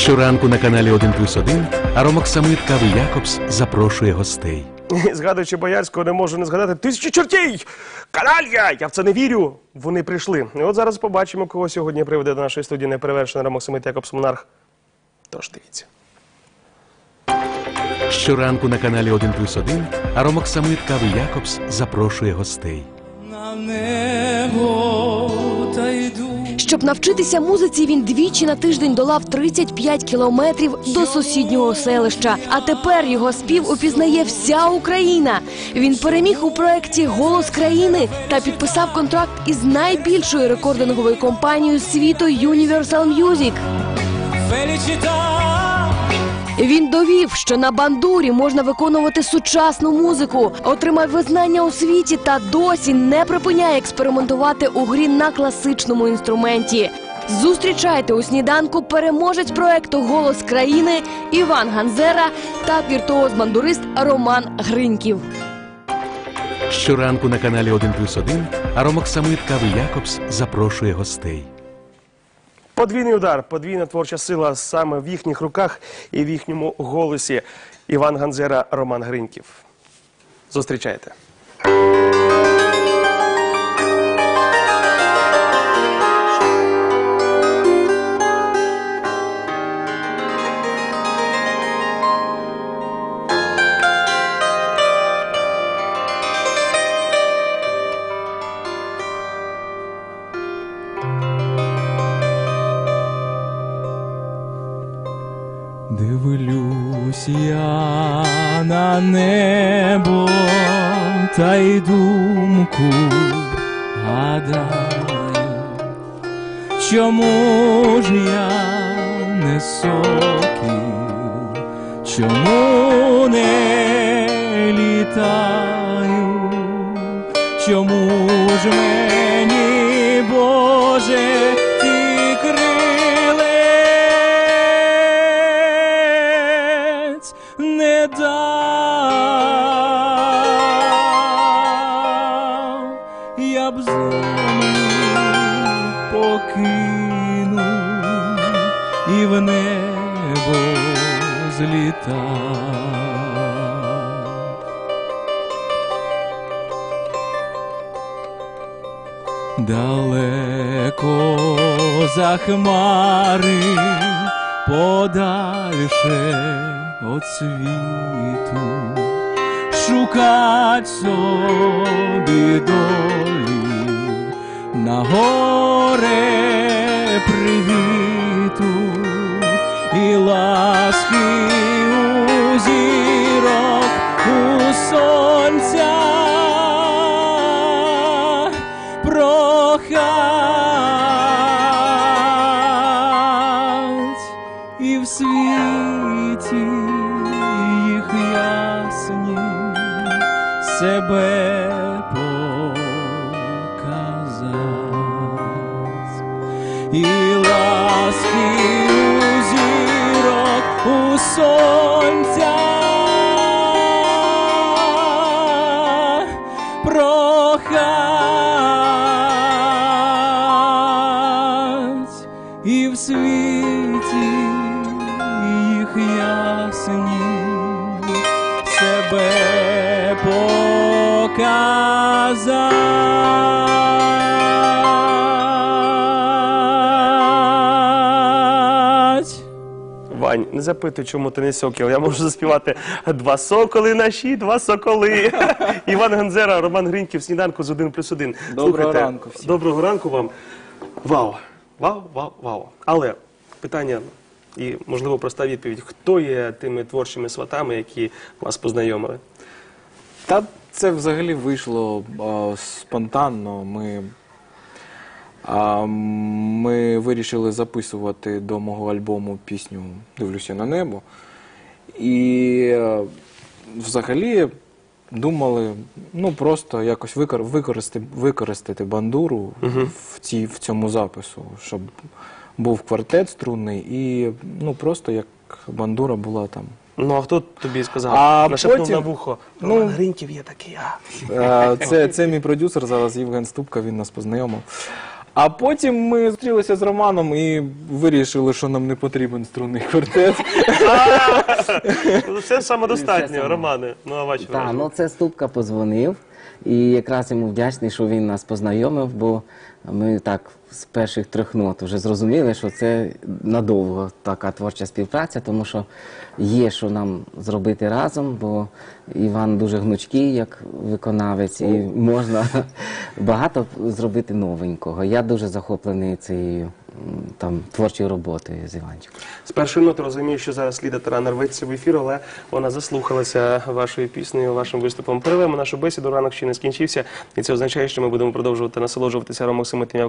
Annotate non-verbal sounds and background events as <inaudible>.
Щоранку на каналі 1 плюс 1 Аромоксамит Кави Якобс запрошує гостей. <laughs> Згадуючи Боярського, не можу не згадати тисячі чортій! Каналья! Я в це не вірю! Вони прийшли. І от зараз побачимо, кого сьогодні приведе до нашої студії неперевершений Рамоксимит Якобс Монарх. Тож дивіться. Щоранку на каналі 1 плюс 1 Аромоксамит Кави Якобс запрошує гостей. Щоб навчитися музиці, він двічі на тиждень долав 35 кілометрів до сусіднього селища. А тепер його спів упізнає вся Україна. Він переміг у проєкті Голос країни та підписав контракт із найбільшою рекординговою компанією світу Universal Music. Фелічіта, Він довів, що на бандурі можна виконувати сучасну музику, отримав визнання у світі та досі не припиняє експериментувати у грі на класичному інструменті. Зустрічайте у сніданку переможець проекту Голос країни Іван Ганзера та віртуоз-бандурист Роман Гриньків. Щоранку на каналі 1 плюс 1 Аромоксамит Кави Якобс запрошує гостей. Подвійний удар, подвійна творча сила саме в їхніх руках і в їхньому голосі. Іван Ганзера, Роман Гриньків. Зустрічайте. Дивлюсь я на небо та й думку гадаю, чому ж я не сокіл, чому не літаю, чому ж мені, Боже, не дав, я б землю покинув і в небо злітав. Далеко за хмари подальше от світу шукать собі долі. На горе привіту і ласки у зірок у сонця. Прохать себе показать. І ласки у зірок у сонця прохать. І в світі їх ясні себе показать. Вань, не запитуй, чому ти не сокіл. Я можу заспівати два соколи наші, два соколи. <laughs> Іван Ганзера, Роман Гриньків, сніданку з 1 плюс 1. Доброго ранку всім. Доброго ранку вам. Вау! Вау, вау, вау. Але питання і, можливо, проста відповідь. Хто є тими творчими сватами, які вас познайомили? Та це взагалі вийшло а, спонтанно. Ми, а, ми вирішили записувати до мого альбому пісню Дивлюся на небо. І е, взагалі думали ну, просто якось викор- використати, використати бандуру в, цій, в цьому запису, щоб був квартет струнний і ну, просто як бандура була там. Ну, а хто тобі сказав? А Нашепнув потім- на вухо. ну, Роман Гриньків є такий, а. Е, Це, це мій продюсер зараз Євген Ступка, він нас познайомив. А потім ми зустрілися з Романом і вирішили, що нам не потрібен струнний квартет. Все Це самодостатньо, Романе. Ну, а ваші Так, враження? ну це Ступка позвонив, і якраз йому вдячний, що він нас познайомив, бо ми так з перших трьох нот вже зрозуміли, що це надовго така творча співпраця, тому що є що нам зробити разом, бо Іван дуже гнучкий як виконавець, і можна <laughs> багато зробити новенького. Я дуже захоплений цією там творчої роботи з Іванчиком. З першої ноти розумію, що зараз Ліда Тарана рветься в ефір, але вона заслухалася вашою піснею, вашим виступом. Перевемо нашу бесіду, ранок ще не скінчився, і це означає, що ми будемо продовжувати насолоджуватися Ромом Семитим